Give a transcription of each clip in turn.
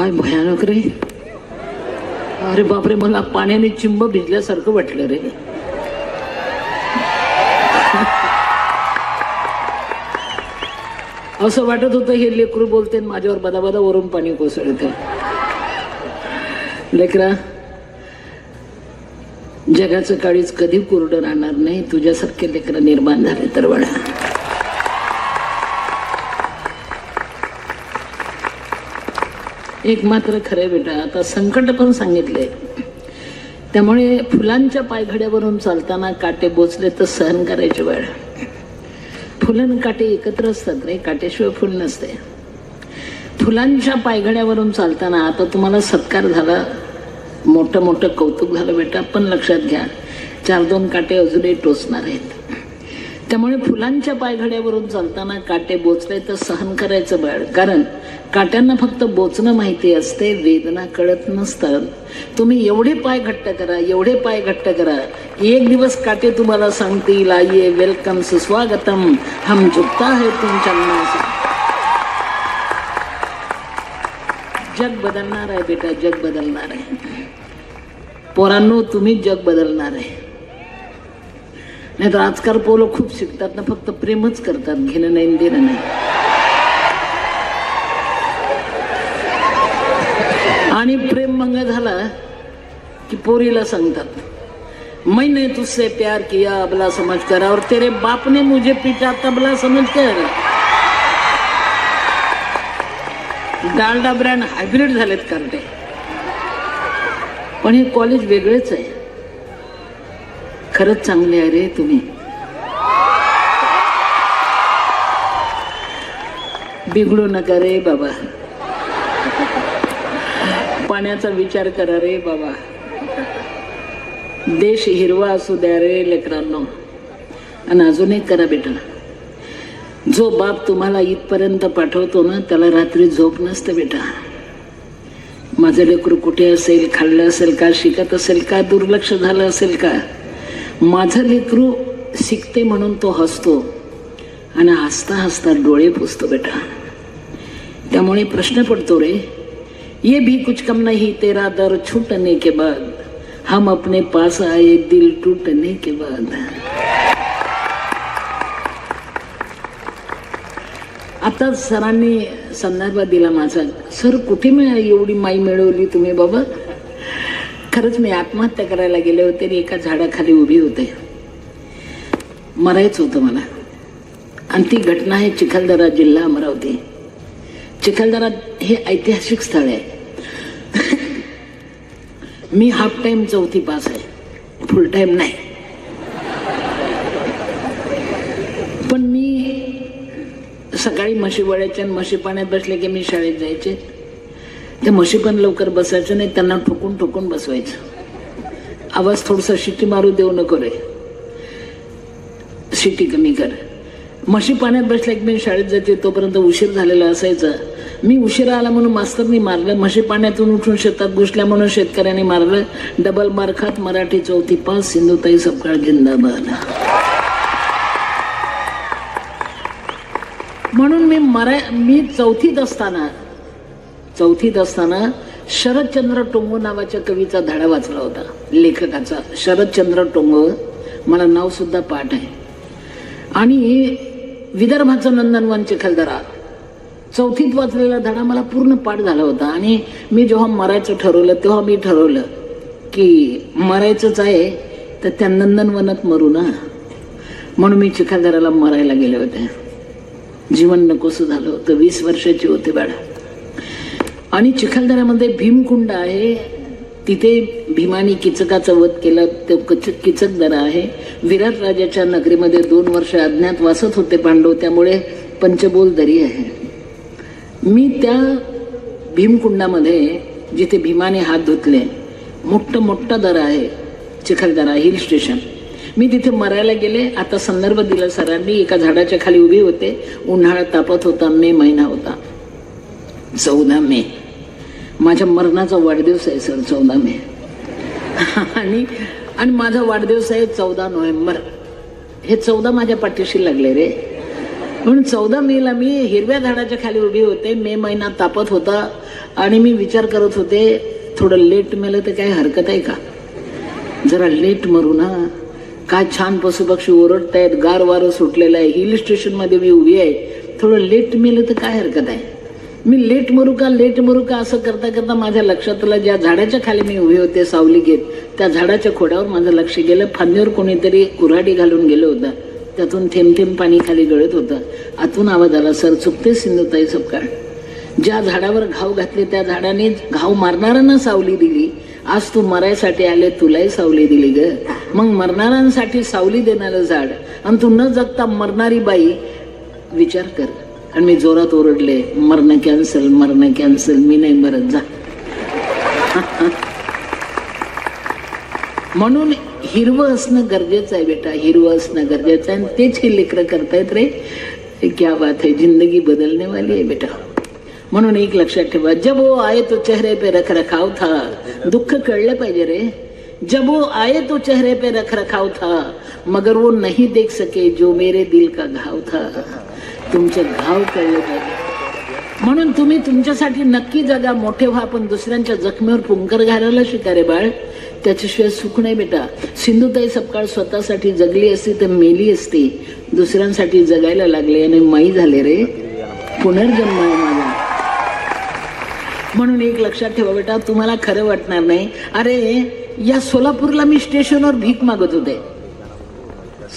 काय भयानक रे? अरे बापरे मला पाण्याने चिंब भिजल्यासारखं वाटलं रे. असं वाटत होतं हे लेकरू बोलते आणि माझ्यावर बदाबदा वरून पाणी कोसळते. लेकरा जगाचं काळीच कधी कोरडं राहणार नाही? तुझ्यासारखे लेकरं निर्माण झाले तर वडा एक मात्र खरं बेटा आता संकट पण सांगितले त्यामुळे फुलांच्या पायघड्यावरून चालताना काटे बोचले तर सहन करायची वेळ. फुलं काटे एकत्र असतात रे काटेशिवाय फुल नसते. फुलांच्या पायघड्यावरून चालताना आता तुम्हाला सत्कार झाला मोठं मोठं कौतुक झालं बेटा पण लक्षात घ्या चार दोन काटे अजूनही टोचणार आहेत. त्यामुळे फुलांच्या पायघड्यावरून चालताना काटे बोचले तर सहन करायचं बळ. कारण काट्यांना फक्त बोचणं माहिती असते वेदना कळत नसतात. तुम्ही एवढे पाय घट्ट करा एवढे पाय घट्ट करा. एक दिवस काटे तुम्हाला सांगतील आईये वेलकम सुस्वागतम. हम झुकता है तुमच्या मनाचा जग बदलणार आहे बेटा जग बदलणार आहे. पोरांनो तुम्ही जग बदलणार आहे. नाही तर आजकाल पोलं खूप शिकतात ना फक्त प्रेमच करतात घेणं नाही देणं नाही. आणि प्रेम मंग झाला की पोरीला सांगतात मैंने तुझसे प्यार किया अबला समझ कर और तेरे बाप ने मुझे पीटा तबला समझ कर. डालडा ब्रँड हायब्रिड झालेत कार्टे पण हे कॉलेज वेगळेच आहे. खरंच चांगले आहे रे तुम्ही. बिघडू नका रे बाबा. पाण्याचा विचार करा रे बाबा. देश हिरवा असू द्या रे लेकरांनो. आणि अजून एक करा बेटा. जो बाप तुम्हाला इथपर्यंत पाठवतो ना त्याला रात्री झोप नसते बेटा. माझं लेकरू कुठे असेल खाल्लं असेल का शिकत असेल का दुर्लक्ष झालं असेल का? माझं लेकरू शिकते म्हणून तो हसतो. आणि हसता हसता डोळे पुसतो बेटा. त्यामुळे प्रश्न पडतो रे ये भी कुछ कम नहीं तेरा दर छूटने के बाद हम अपने पास आए दिल टूटने के बाद। आता सरांनी संदर्भ दिला माझा. सर कुठे मी एवढी माई मिळवली तुम्ही बाबा? खरंच मी आत्महत्या करायला गेले होते आणि एका झाडाखाली उभी होते. मरायचं होतं मला. आणि ती घटना आहे चिखलदरा जिल्हा अमरावती. चिखलदरा हे ऐतिहासिक स्थळ आहे. मी हाफ टाइम चौथी पास आहे. फुल टाइम नाही. पण मी सकाळी म्हशी वळायचे आणि म्हशी पाण्यात बसले की मी शाळेत जायचे. ते म्हशी पण लवकर बसायचं नाही त्यांना ठोकून ठोकून बसवायचं. आवाज थोडसा शिटी मारू देऊ नको रे. शिटी कमी कर. म्हशी पाण्यात बसल्या की मी शाळेत जाते तोपर्यंत उशीर झालेला असायचा. मी उशिरा आला म्हणून मास्तरनी मारलं म्हशी पाण्यातून उठून शेतात घुसल्या म्हणून शेतकऱ्यांनी मारलं. डबल मार खात मराठी चौथी पास सिंधुताई सपकाळ जिंदाबाद. म्हणून मी मरा मी चौथीत असताना चौथीत असताना शरदचंद्र टोंगो नावाच्या कवीचा धडा वाचला होता. लेखकाचा. शरदचंद्र टोंगो मला नावसुद्धा पाठ आहे. आणि विदर्भाचं नंदनवन चिखलदरा चौथीत वाचलेला धडा मला पूर्ण पाठ झाला होता. आणि मी जेव्हा मरायचं ठरवलं तेव्हा मी ठरवलं की मरायचंच आहे तर त्या नंदनवनात मरू ना. म्हणून मी चिखलदराला मरायला गेले होते. जीवन नकोसं झालं होतं. वीस वर्षाची होते बाळा. आणि चिखलदऱ्यामध्ये भीमकुंड आहे. तिथे भीमानी किचकाचा वध केला. तो कच किचक दरा आहे. विराट राजाच्या नगरीमध्ये दोन वर्ष अज्ञात वासत होते पांडव. त्यामुळे पंचबोल दरी आहे. मी त्या भीमकुंडामध्ये जिथे भीमाने हात धुतले मोठं मोठा दरा आहे चिखलदरा हिल स्टेशन. मी तिथे मरायला गेले. आता संदर्भ दिला सरांनी. एका झाडाच्या खाली उभी होते. उन्हाळा तापत होता. मे महिना होता. चौदा मे. माझ्या मरणाचा वाढदिवस आहे सर चौदा मे. आणि आणि माझा वाढदिवस आहे चौदा नोव्हेंबर. हे चौदा माझ्या पाठीशी लागले रे. म्हणून चौदा मेला मी हिरव्या झाडाच्या खाली उभी होते मे महिना तापत होता आणि मी विचार करत होते थोडं लेट मेलं तर काही हरकत आहे का? जरा लेट मरू ना. काय छान पशुपक्षी ओरडतायत गार वारं सुटलेलं आहे. हिल स्टेशनमध्ये मी उभी आहे. थोडं लेट मेलं तर काय हरकत आहे? मी लेट मरू का लेट मरू का असं करता करता माझ्या लक्षातला ज्या झाडाच्या खाली मी उभे होते सावली घेत त्या झाडाच्या खोड्यावर माझं लक्ष गेलं. फांदीवर कोणीतरी कुऱ्हाडी घालून गेलं होतं. त्यातून थेंब थेंब पाणी खाली गळत होतं. आतून आवाज आला सर चुकते सिंधुताई सपकाळ. ज्या झाडावर घाव घातले त्या झाडाने घाव मारणाऱ्यांना सावली दिली. आज तू मरायसाठी आले तुलाही सावली दिली ग. मग मरणाऱ्यांसाठी सावली देणारं झाड. आणि तू न जगता मरणारी बाई विचार कर. आणि मी जोरात ओरडले मरणं कॅन्सल मरणं कॅन्सल मी नाही मरत जा. म्हणून हिरवं असणं गरजेचं आहे बेटा हिरवं असणं गरजेचं आहे. आणि तेच हे लेकरं करतायत रे. क्या बात है जिंदगी बदलने वाली है बेटा. म्हणून एक लक्षात ठेवा जब वो आए तो चेहरे पे रख रखाव था. दुःख कळलं पाहिजे रे. जब वो आए तो चेहरे पे रख रखाव था मगर वो नहीं देख सके जो मेरे दिल का घाव था. तुमचे घाव कळले पाहिजे. म्हणून तुम्ही तुमच्यासाठी नक्की जगा मोठे व्हा पण दुसऱ्यांच्या जखमेवर पुंकर घालायला शिका रे बाळ. त्याच्याशिवाय सुख नाही बेटा. सिंधुताई सपकाळ स्वतःसाठी जगली असती तर मेली असती. दुसऱ्यांसाठी जगायला लागले आणि माई झाले रे. पुनर्जन्म आहे माझा. म्हणून एक लक्षात ठेवा बेटा तुम्हाला खरं वाटणार नाही. अरे या सोलापूरला मी स्टेशनवर भीक मागत होते.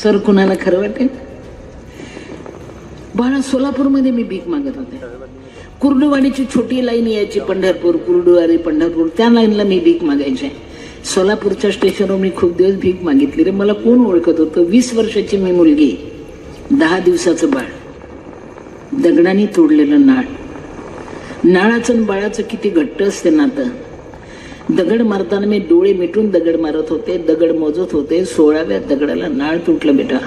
सर कुणाला खरं वाटेल? बाळा सोलापूरमध्ये मी भीक मागत होते. कुर्डुवाडीची छोटी लाईन यायची पंढरपूर कुर्डुवाडी पंढरपूर त्या लाईनला मी भीक मागायचे. सोलापूरच्या स्टेशनवर मी खूप दिवस भीक मागितली रे. मला कोण ओळखत होतं? वीस वर्षाची मी मुलगी दहा दिवसाचं बाळ. दगडाने तोडलेलं नाळ. नाळाचं आणि बाळाचं किती घट्ट असते नातं. दगड मारताना मी डोळे मिटून दगड मारत होते दगड मोजत होते. सोळाव्या दगडाला नाळ तुटलं बेटा.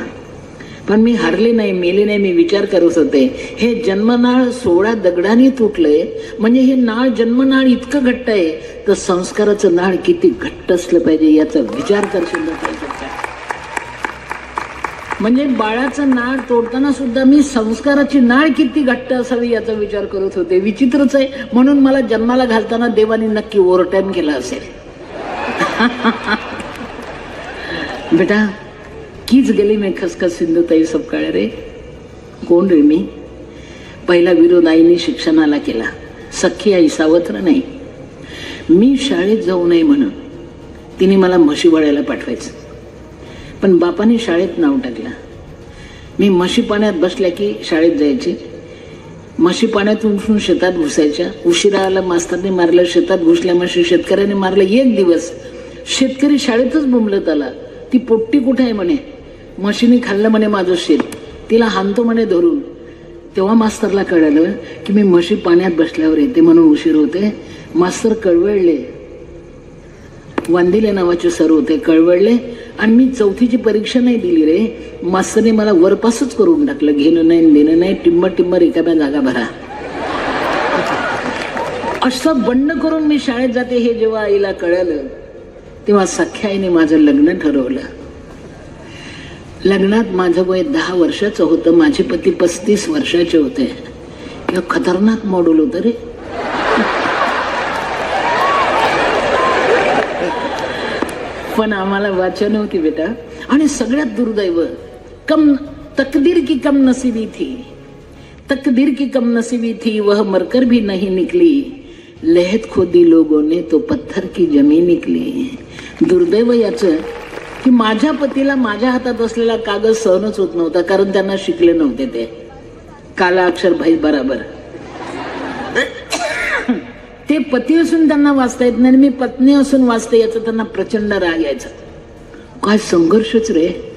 पण मी हरले नाही मेले नाही मी विचार करत होते हे जन्मनाळ सोळा दगडाने तुटलंय म्हणजे हे नाळ जन्मनाळ इतकं घट्ट आहे तर संस्काराचं नाळ किती घट्ट असलं पाहिजे याचा विचार करशील म्हणजे बाळाचं नाळ तोडताना सुद्धा मी संस्काराची नाळ किती घट्ट असावी याचा विचार करत होते. विचित्रच आहे. म्हणून मला जन्माला घालताना देवाने नक्की ओव्हरटाईम केला असेल. बेटा कीच गेली मी खसखस सिंधुताई सपकाळे रे. कोण रे मी? पहिला विरोध आईने शिक्षणाला केला. सख्खी आई सावत्र नाही. मी शाळेत जाऊ नये म्हणून तिने मला म्हशी वळायला पाठवायचं. पण बापाने शाळेत नाव टाकलं. मी म्हशी पाण्यात बसल्या की शाळेत जायची. म्हशी पाण्यात उठून शेतात घुसायच्या. उशिरा आला मास्तरने मारलं. शेतात घुसल्या म्हशी शेतकऱ्याने मारलं. एक दिवस शेतकरी शाळेतच बुमलत आला. ती पोट्टी कुठे आहे म्हणे? म्हशीने खाल्लं म्हणे माझं शेत तिला हानतो म्हणे धरून. तेव्हा मास्तरला कळलं की मी म्हशी पाण्यात बसल्यावर येते म्हणून उशीर होते. मास्तर कळवळले. वांदिले नावाचे सर होते कळवळले. आणि मी चौथीची परीक्षा नाही दिली रे. मास्तरने मला वरपासच करून टाकलं. घेणं नाही देणं नाही टिंब टिंब रिकाम्या जागा भरा. असं बंड करून मी शाळेत जाते हे जेव्हा आईला कळलं तेव्हा सख्या आईने माझं लग्न ठरवलं. लग्नात माझं वय दहा वर्षाचं होतं माझे पती पस्तीस वर्षाचे होते. किंवा खतरनाक मॉडूल होतं रे. पण आम्हाला वाचन होती बेटा. आणि सगळ्यात दुर्दैव कम तकदीर की कम नसीबी थी. तकदीर की कम नसीबी थी वह मरकर भी नहीं निकली. लहत खोदी लोगों ने तो पत्थर की जमीन निकली. दुर्दैव याचं की माझ्या पतीला माझ्या हातात असलेला कागद सहनच होत नव्हता कारण त्यांना शिकले नव्हते ते. काला अक्षर भाई बराबर. ते पती असून त्यांना वाचता येत नाही आणि मी पत्नी असून वाचते याचा त्यांना प्रचंड राग यायचा. काय संघर्षच रे.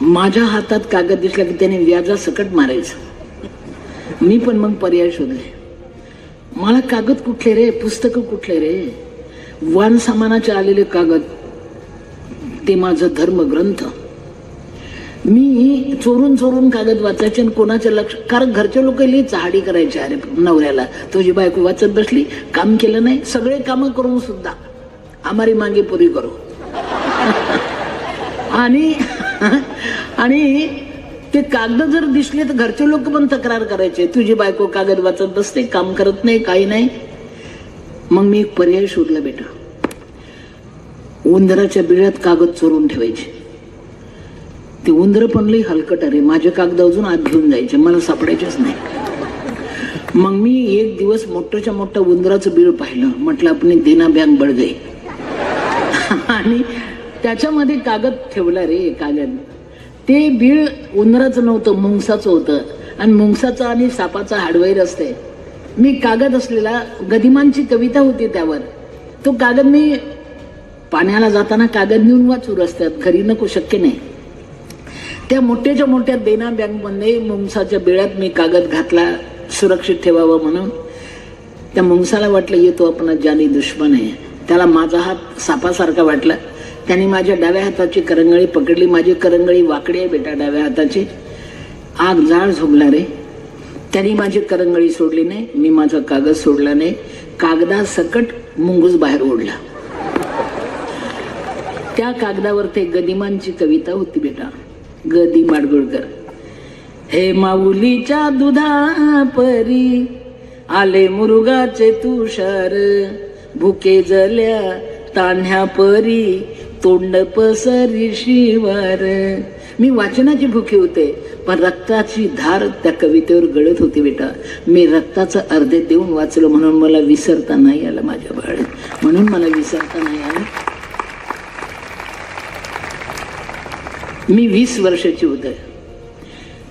माझ्या हातात कागद दिसला की त्याने व्याजा सकट मारायचं. मी पण मग पर्याय शोधले. मला कागद कुठले रे? पुस्तकं कुठले रे? वान सामानाचे आलेले कागद. ते माझं धर्मग्रंथ. मी चोरून चोरून कागद वाचायचे आणि कोणाच्या लक्ष कारण घरचे लोक लिहि चहाडी करायची अरे नवऱ्याला. तुझी बायको वाचत बसली काम केलं नाही सगळे कामं करून सुद्धा. आमारी मागे पुरी करू. आणि आणि ते कागद जर दिसले तर घरचे लोक पण तक्रार करायचे तुझी बायको कागद वाचत बसते काम करत नाही काही नाही. मग मी एक पर्याय शोधला बेटा. उंदराच्या बिळात कागद चोरून ठेवायचे. ते उंदर पण लई हलकट अरे माझे कागद अजून आत घेऊन जायचे. मला सापडायचेच नाही. मग मी एक दिवस मोठ्याच्या मोठ्या उंदराचं बिळ पाहिलं. म्हटलं आपण देना बँक बळ आणि त्याच्यामध्ये कागद ठेवला रे कागद. ते बीळ उंदराचं नव्हतं मुंगसाचं होतं. आणि मुंगसाचं आणि सापाचा हाडवैर असते मी कागद असलेला गदिमांची कविता होती त्यावर. तो कागद मी पाण्याला जाताना कागद नेऊन वाचू रस्त्यात. घरी नको शक्य नाही. त्या मोठ्याच्या मोठ्या देना बँकमध्ये मुंगसाच्या बिळात मी कागद घातला सुरक्षित ठेवावं म्हणून. त्या मुंगसाला वाटलं येतो आपण जानी दुश्मन आहे त्याला माझा हात सापासारखा वाटला. त्याने माझ्या डाव्या हाताची करंगळी पकडली. माझी करंगळी वाकडी आहे बेटा डाव्या हाताची. आग जाळ झोपला रे त्यांनी माझी करंगळी सोडली नाही. मी माझा कागद सोडला नाही. कागदा सकट मुंगूस बाहेर ओढला. त्या कागदावर ते गदिमांची कविता होती बेटा. गदी माडगुळकर. हे माऊलीच्या दुधा परी आले मुरुगाचे तुषार. भुके जल्या तान्ह्या परी तोंड पसरी शिवार. मी वाचनाची भुके होते पण रक्ताची धार त्या कवितेवर गळत होती बेटा. मी रक्ताचं अर्धे देऊन वाचलो म्हणून मला विसरता नाही आलं माझ्या बाळ म्हणून मला विसरता नाही आलं. मी वीस वर्षाची होते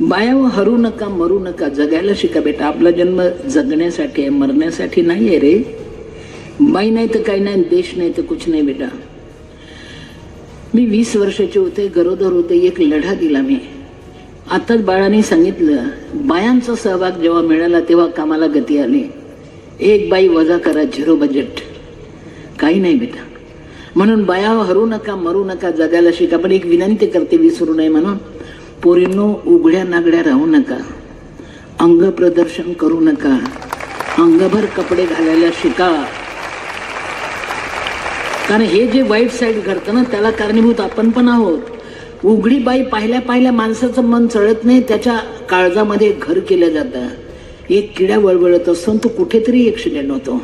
बायाव हरू नका मरू नका जगायला शिका बेटा. आपला जन्म जगण्यासाठी आहे मरण्यासाठी नाही आहे रे. बाई नाही तर काही नाही देश नाही तर कुछ नाही बेटा. मी वीस वर्षाचे होते गरोदर होते एक लढा दिला मी. आताच बाळाने सांगितलं बायांचा सहभाग जेव्हा मिळाला तेव्हा कामाला गती आली. एक बाई वजा करा झिरो बजेट काही नाही बेटा. म्हणून बाया हरू नका मरू नका जगायला शिका. पण एक विनंती करते विसरू नये म्हणून पोरींनो उघड्या नागड्या राहू नका. अंग प्रदर्शन करू नका. अंगभर कपडे घालायला शिका. कारण हे जे वाईट साईड घडतं ना त्याला कारणीभूत आपण पण आहोत. उघडी बाई पाहिल्या पाहिल्या माणसाचं मन चळत नाही त्याच्या काळजामध्ये घर केलं जातं. एक किड्या वळवळत असतो तो कुठेतरी ॲक्सिडेंट होतो.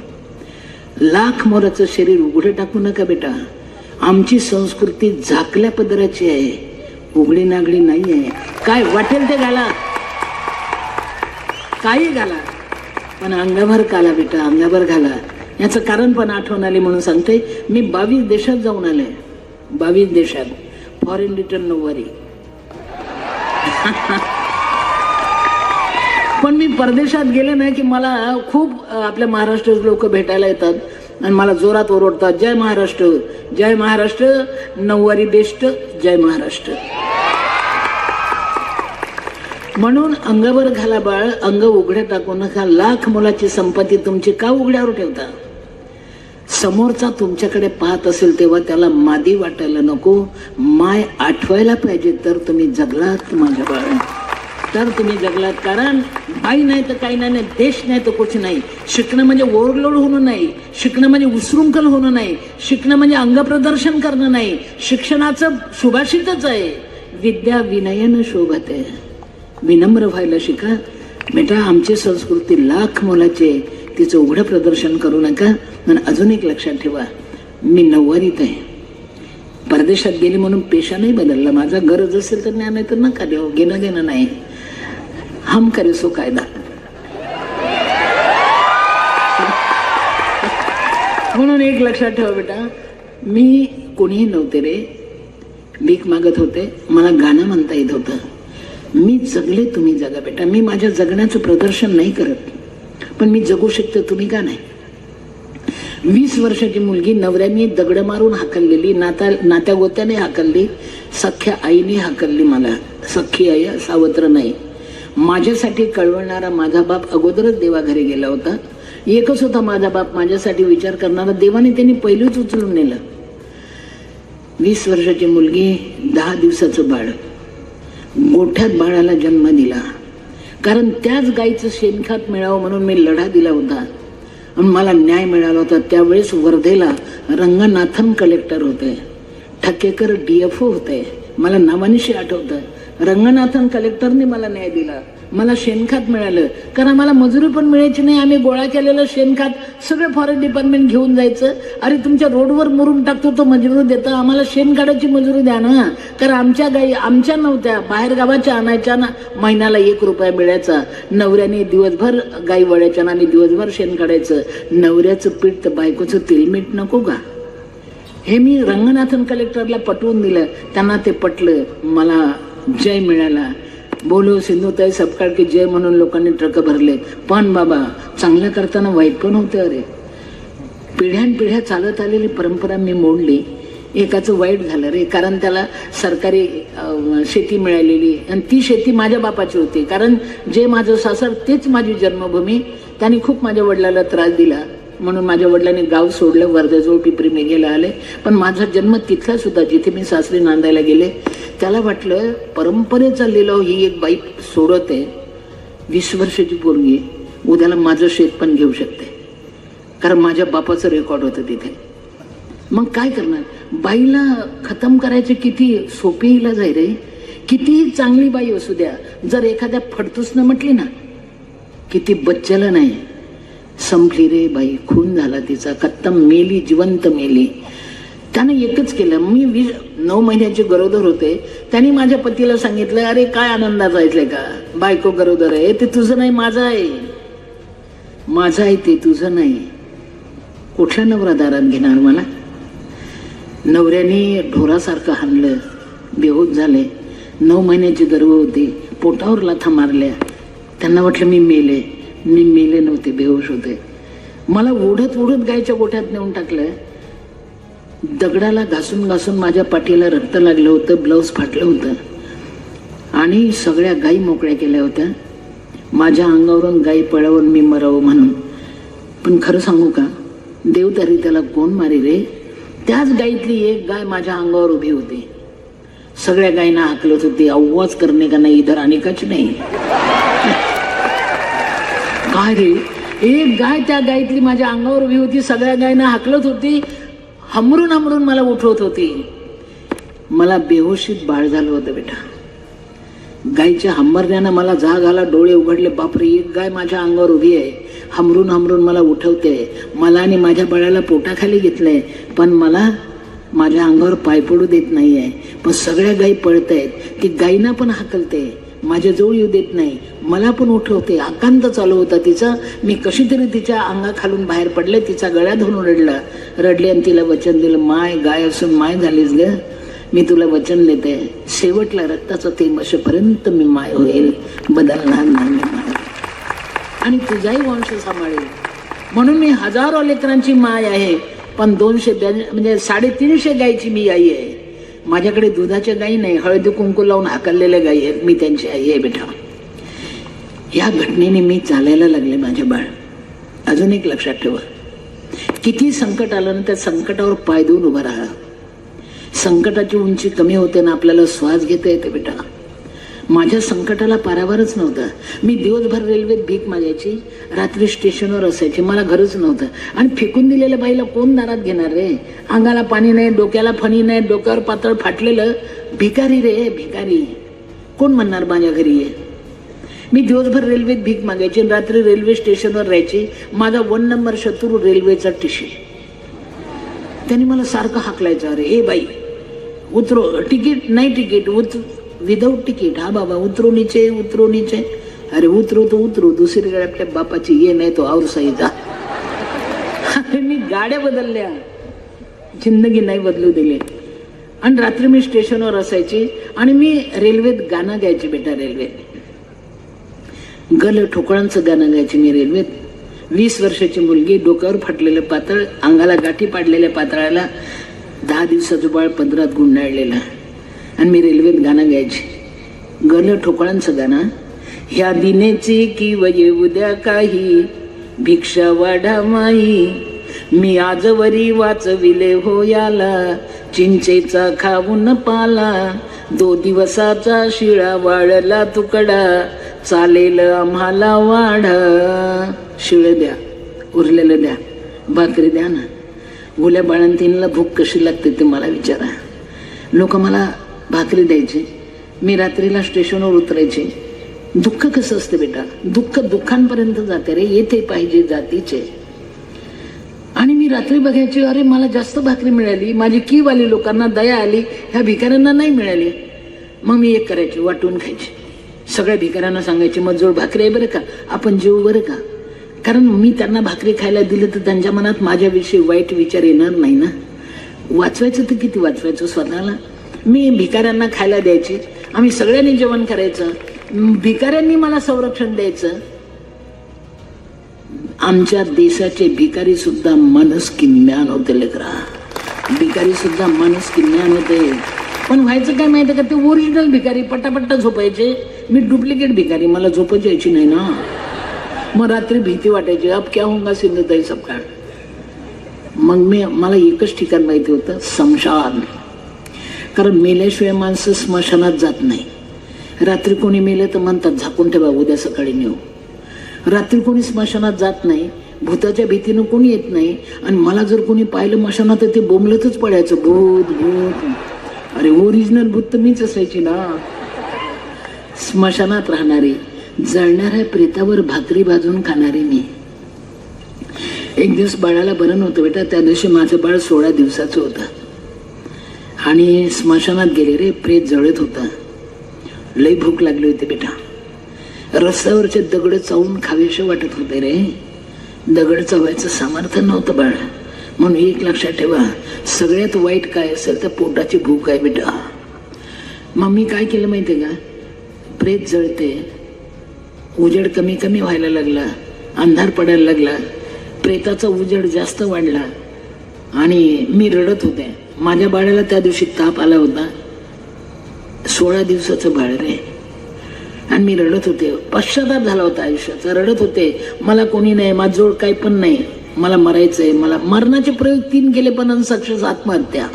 लाख मोराचं शरीर उघडं टाकू नका बेटा. आमची संस्कृती झाकल्या पदराची आहे. उघडी नागडी नाही आहे काय वाटेल ते घाला. काही घाला. पण अंगाभर काला बेटा अंगाभर घाला. याचं कारण पण आठवण आली म्हणून सांगते मी बावीस देशात जाऊन आले. बावीस देशात. फॉरेन रिटर्न नऊवारी. पण मी परदेशात गेले नाही की मला खूप आपल्या महाराष्ट्र लोक भेटायला येतात आणि मला जोरात ओरडतात जय महाराष्ट्र जय महाराष्ट्र नऊवारी बेस्ट जय महाराष्ट्र. म्हणून अंगावर घाला बाळ अंग उघड्या टाकू नका लाख मुलाची संपत्ती तुमची का उघड्यावर ठेवता? समोरचा तुमच्याकडे पाहत असेल तेव्हा त्याला मादी वाटायला नको माय आठवायला पाहिजे तर तुम्ही जगलात माझ्या बाळ तर तुम्ही जगलात कारण बाई नाही तर काही नाही नाही, देश नाही तर कुठं नाही. शिकणं म्हणजे ओव्हरलोड होणं नाही. शिकणं म्हणजे उशृंखल होणं नाही. शिकणं म्हणजे अंगप्रदर्शन करणं नाही. शिक्षणाचं सुभाषितच आहे. विद्या विनयन शोभते. विनम्र व्हायला शिका. बेटा आमची संस्कृती लाख मोलाची आहे. तिचं उघडं प्रदर्शन करू नका. आणि अजून एक लक्षात ठेवा. मी नऊवारीत आहे. परदेशात गेली म्हणून पेशा नाही बदलला. माझा गरज असेल तर ज्ञान आहे तर नका देऊ. घेणं देणं नाही. हम करे सो कायदा। म्हणून एक लक्षात ठेवा बेटा मी कोणीही नव्हते रे भीक मागत होते मला गाणं म्हणता येत होतं. मी जगले तुम्ही जगा बेटा मी माझ्या जगण्याचं प्रदर्शन नाही करत पण मी जगू शकते तुम्ही का नाही? वीस वर्षाची मुलगी नवऱ्याने दगड मारून हाकललेली नाता नात्या गोत्याने हाकलली सख्या आईने हाकलली मला. सख्खी आई सावत्र नाही. माझ्यासाठी कळवणारा माझा बाप अगोदरच देवाघरी गेला होता. एकच होता माझा बाप माझ्यासाठी विचार करणारा. देवाने त्यांनी पहिलंच उचलून नेलं. वीस वर्षाची मुलगी दहा दिवसाचं बाळ. गोठ्यात बाळाला जन्म दिला. कारण त्याच गाईचं शेणखात मिळावं म्हणून मी लढा दिला होता. आणि मला न्याय मिळाला होता. त्यावेळेस वर्धेला रंगनाथन कलेक्टर होते. ठकेकर ओ होते. मला नावानिशी आठवतं. रंगनाथन कलेक्टरने मला न्याय दिला. मला शेणखात मिळालं. कारण आम्हाला मजुरी पण मिळायची नाही. आम्ही गोळा केलेलं शेणखात सगळं फॉरेस्ट डिपार्टमेंट घेऊन जायचं. अरे तुमच्या रोडवर मुरून टाकतो तो मजुरी देतं. आम्हाला शेणखाडाची मजुरी द्या ना. कारण आमच्या गाई आमच्या नव्हत्या. बाहेर गावाच्या आणायच्या ना. महिन्याला एक रुपया मिळायचा. नवऱ्याने दिवसभर गाई वळायच्या ना आणि दिवसभर शेण काढायचं. नवऱ्याचं पीठ तर बायकोचं तेलमीठ नको का? हे मी रंगनाथन कलेक्टरला पटवून दिलं. त्यांना ते पटलं. मला जय मिळाला. बोलो सिंधुताई सपकाळ की जय म्हणून लोकांनी ट्रक भरले. पण बाबा चांगलं करताना वाईट पण होतं अरे. पिढ्यानपिढ्या चालत आलेली परंपरा मी मोडली. एकाचं वाईट झालं रे कारण त्याला सरकारी शेती मिळालेली. आणि ती शेती माझ्या बापाची होती. कारण जे माझं सासर तेच माझी जन्मभूमी. त्यांनी खूप माझ्या वडिलाला त्रास दिला. म्हणून माझ्या वडिलांनी गाव सोडलं वर्ध्याजवळ पिपरी मेघेला आले. पण माझा जन्म तिथला सुद्धा जिथे मी सासरी नांदायला गेले त्याला वाटलं परंपरेचा लिलाव ही एक बाई सोडत आहे. वीस वर्षाची पोरगी उद्याला माझं शेत पण घेऊ शकते. कारण माझ्या बापाचं रेकॉर्ड होतं तिथे. मग काय करणार? बाईला खतम करायचे किती सोपे इलाज आहे? रे कितीही चांगली बाई असू द्या. जर एखाद्या फडतूसनं म्हटली ना किती बच्चला नाही. संपली रे बाई खून झाला तिचा कत्तम मेली जिवंत मेली. त्यानं एकच केलं मी वीस नऊ महिन्याचे गरोदर होते. त्यांनी माझ्या पतीला सांगितलं अरे काय आनंदाचं ऐकलंय का? बायको गरोदर आहे ते तुझं नाही माझं आहे. माझं आहे ते तुझं नाही. कुठल्या नवरा दारात घेणार मला? नवऱ्याने ढोरासारखं हाणलं बेहोत झाले. नऊ महिन्याची गर्व होती पोटावर लाथा मारल्या. त्यांना वाटलं मी मेले. मी मेले नव्हते बेहोश होते. मला ओढत ओढत गायच्या गोठ्यात नेऊन टाकलं. दगडाला घासून घासून माझ्या पाठीला रक्त लागलं होतं ब्लाऊज फाटलं होतं. आणि सगळ्या गायी मोकळ्या केल्या होत्या. माझ्या अंगावरून गायी पळवून मी मरावं म्हणून. पण खरं सांगू का? देव तरी त्याला कोण मारी रे? त्याच गायीतली एक गाय माझ्या अंगावर उभी होती. सगळ्या गायींना हाकलत होती. आवाज करणे का नाही इधर आणि कच नाही. काय रे? एक गाय त्या गायीतली माझ्या अंगावर उभी होती सगळ्या गायींना हाकलत होती हमरून हमरून मला उठवत होती. मला बेहोशीत बाळ झालं होतं बेटा. गायीच्या हंबरण्यानं मला जाग आला डोळे उघडले बापरे एक गाय माझ्या अंगावर उभी आहे. हमरून हमरून मला उठवते. मला आणि माझ्या बाळाला पोटाखाली घेतलंय पण मला माझ्या अंगावर पाय पडू देत नाही आहे पण सगळ्या गायी पळत आहेत ती गायीना पण हाकलते. माझ्याजवळ येऊ देत नाही. मला पण उठवते. आकांत चालू होता तिचा. मी कशी तरी तिच्या अंगाखालून बाहेर पडले. तिचा गळा धरून रडला. रडले आणि तिला वचन दिलं माय गाय असून माय झालीस ग. मी तुला वचन देते. शेवटला रक्ताचं ते मशेपर्यंत मी माय होईल. बदलणार नाही माय. आणि तुझाही वंश सांभाळेल. म्हणून मी हजारो लेकरांची माय आहे. पण दोनशे ब्या- म्हणजे साडेतीनशे गायची मी आई आहे. माझ्याकडे दुधाच्या गायी नाही हळदी कुंकू लावून हाकललेल्या गायी आहेत मी त्यांची आई आहे बेटा. या घटनेने मी चालायला लागले माझे बाळ. अजून एक लक्षात ठेवा. किती संकट आलं ना त्या संकटावर पाय देऊन उभा राहा. संकटाची उंची कमी होते ना आपल्याला श्वास घेता येते बेटा. माझ्या संकटाला पारावरच नव्हतं. मी दिवसभर रेल्वेत भीक मागायची रात्री स्टेशनवर असायची मला घरच नव्हतं. आणि फेकून दिलेल्या बाईला कोण दारात घेणार रे? अंगाला पाणी नाही डोक्याला फणी नाही डोक्यावर पातळ फाटलेलं भिकारी रे भिकारी. कोण म्हणणार माझ्या घरी ये? मी दिवसभर रेल्वेत भीक मागायची आणि रात्री रेल्वे स्टेशनवर राहायची. माझा वन नंबर शत्रू रेल्वेचा टिशी. त्यांनी मला सारखं हाकलायचं अरे ए बाई उतरो तिकीट नाही तिकीट उत विदाऊट तिकीट हा बाबा उतरू नीचे उतरू नीचे अरे उतरू तो उतरू. दुसरीकडे आपल्या बापाची ये नाही तो और जा अरे मी गाड्या बदलल्या. जिंदगी नाही बदलू दिली. आणि रात्री मी स्टेशनवर असायची आणि मी रेल्वेत गाणं गायची बेटा रेल्वेत. गल ठोकळांचं गाणं गायची मी रेल्वेत. वीस वर्षाची मुलगी डोक्यावर फाटलेलं पातळ अंगाला गाठी पाडलेल्या पातळाला दहा दिवसाचं बाळ पदरात गुंडाळलेलं. आणि मी रेल्वेत गाणं गायची. गल ठोकळांचं गाणं ह्या दिनेची की वये उद्या काही भिक्षा वाढा माई. मी आजवरी वाचविले हो याला चिंचेचा खाऊन पाला. दो दिवसाचा शिळा वाळला तुकडा चालेल आम्हाला वाढा. शिळ द्या उरलेलं द्या भाकरी द्या ना. मुल्या बाळंतीनला भूक कशी लागते ते मला विचारा. लोक मला भाकरी द्यायची मी रात्रीला स्टेशनवर उतरायचे. दुःख कसं असतं बेटा? दुःख दुःखांपर्यंत जाते रे येते पाहिजे जातीचे. आणि मी रात्री बघायची अरे मला जास्त भाकरी मिळाली माझी कीव आली लोकांना दया आली ह्या भिकाऱ्यांना नाही मिळाली. मग मी एक करायची वाटून खायची. सगळ्या भिकाऱ्यांना सांगायची मग जोड भाकरी आहे बरं का? आपण जेऊ बरं का? कारण मी त्यांना भाकरी खायला दिलं तर त्यांच्या मनात माझ्याविषयी वाईट विचार येणार नाही ना? वाचवायचं तर किती वाचवायचं स्वतःला? मी भिकाऱ्यांना खायला द्यायची. आम्ही सगळ्यांनी जेवण करायचं. भिकाऱ्यांनी मला संरक्षण द्यायचं. आमच्या देशाचे भिकारी सुद्धा मनस ज्ञान होते लेकरा. भिकारी सुद्धा मनस ज्ञान होते पण व्हायचं काय माहिती का? ते ओरिजिनल भिकारी पटापट्टा झोपायचे. मी डुप्लिकेट भिकारी. मला झोपच यायची नाही ना. मग रात्री भीती वाटायची. अब क्या होगा सिंधुताई सबका? मग मी मला एकच ठिकाण माहिती होतं समशान. कारण मेल्याशिवाय माणसं स्मशानात जात नाही. रात्री कोणी मेलं तर म्हणतात झाकून ठेवा उद्या सकाळी नेऊ. रात्री कोणी स्मशानात जात नाही भूताच्या भीतीनं कोणी येत नाही आणि मला जर कोणी पाहिलं मशानात तर ते बोंबलतच पडायचं. भूत भूत. अरे ओरिजिनल भूत तर मीच असायची ना. स्मशानात राहणारी जळणाऱ्या प्रेतावर भाकरी भाजून खाणारी मी. एक दिवस बाळाला बरं नव्हतं बेटा त्या दिवशी माझं बाळ सोळा दिवसाचं होतं. आणि स्मशानात गेले रे प्रेत जळत होता. लई भूक लागली होती बेटा. रस्त्यावरचे दगड चावून खावेसे वाटत होते रे. दगड चावायचं सामर्थ्य नव्हतं बाळ. म्हणून एक लक्षात ठेवा सगळ्यात वाईट काय असेल तर पोटाची भूक आहे बेटा. मग मी काय केलं माहितीये का? प्रेत जळते उजेड कमी कमी व्हायला लागला अंधार पडायला लागला प्रेताचा उजेड जास्त वाढला आणि मी रडत होते. माझ्या बाळाला त्या दिवशी ताप आला होता. सोळा दिवसाचं बाळ रे. आणि मी रडत होते. पश्चाताप झाला होता आयुष्याचा. रडत होते. मला कोणी नाही माझजवळ काही पण नाही. मला मरायचंय. मला मरणाचे प्रयोग तीन केले पण सक्सेस आत्महत्या.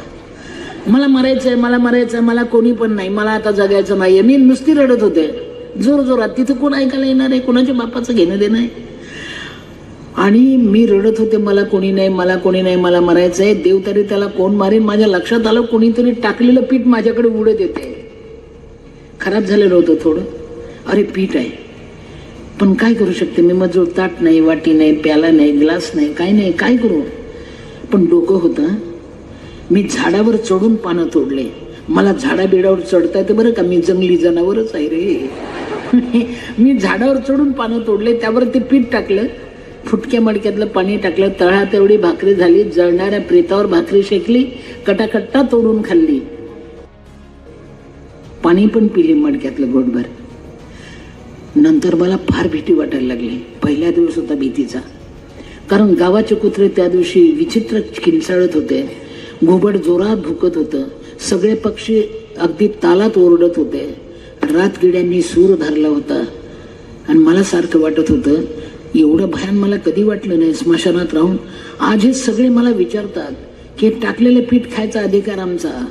मला मरायचंय मला मरायचंय मला कोणी पण नाही. मला आता जगायचं नाही मी नुसती रडत होते. जोर जोरात तिथं कोण ऐकायला येणार आहे? कोणाच्या बापाचं घेणं देणं आहे? आणि मी रडत होते मला कोणी नाही मला कोणी नाही मला मरायचंय. देव तरी त्याला कोण मारेन? माझ्या लक्षात आलं कोणीतरी टाकलेलं पीठ माझ्याकडे उडत येते. खराब झालेलं होतं थोडं. अरे पीठ आहे. पण काय करू शकते मी? मग ताट नाही वाटी नाही प्याला नाही ग्लास नाही काय नाही काय करू? पण डोकं होतं. मी झाडावर चढून पानं तोडले. मला झाडा बिडावर चढता येतं बरं का? मी जंगली जनावरच आहे रे. मी झाडावर चढून पानं तोडले त्यावर ते पीठ टाकलं. फुटक्या मडक्यातलं पाणी टाकलं तळा तेवढी भाकरी झाली जळणाऱ्या प्रेतावर भाकरी शेकली कटाकट्टा तोडून खाल्ली. पाणी पण पिले मडक्यातलं गोटभर. नंतर मला फार भीती वाटायला लागली पहिल्या दिवस होता भीतीचा. कारण गावाचे कुत्रे त्या दिवशी विचित्र किंचाळत होते घुबड जोरात भुकत होतं सगळे पक्षी अगदी तालात ओरडत होते. रातगिड्यांनी सूर धरला होता. आणि मला सारखं वाटत होतं एवढं भयान मला कधी वाटलं नाही स्मशानात राहून. आज हे सगळे मला विचारतात की टाकलेलं पीठ खायचा अधिकार आमचा.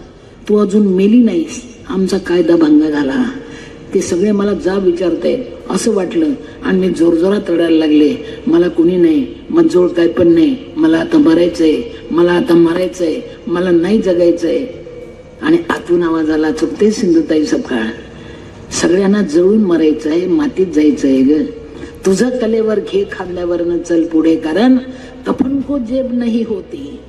तू अजून मेली नाहीस. आमचा कायदा भंग झाला. ते सगळे मला जा विचारतायत. असं वाटलं. आणि मी जोरजोरात रडायला लागले. मला कुणी नाही. मजोळ काय पण नाही. मला आता मरायचंय. मला आता मरायचंय. मला नाही जगायचंय. आणि आतून आवाज आला चुकते सिंधुताई सपकाळ सगळ्यांना जळून मरायचं आहे मातीत जायचं आहे ग. तुझं कलेवर घे खांद्यावरनं चल पुढे कारण कफन को जेब नाही होती.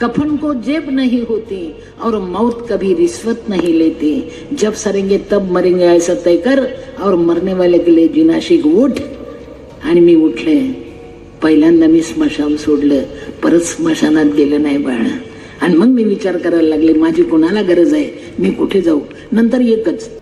कफन को जेब नहीं होती. और मौत कभी रिश्वत नहीं लेती. जब सरेंगे तब मरेंगे ऐसा तय कर. और मरने वाले के लिए जिनाशिक उठ. आणि मी उठले. पहिल्यांदा मी स्मशान सोडलं. परत स्मशानात गेलं नाही बाळ. आणि मग मी विचार करायला लागले माझी कोणाला गरज आहे? मी कुठे जाऊ? नंतर एकच.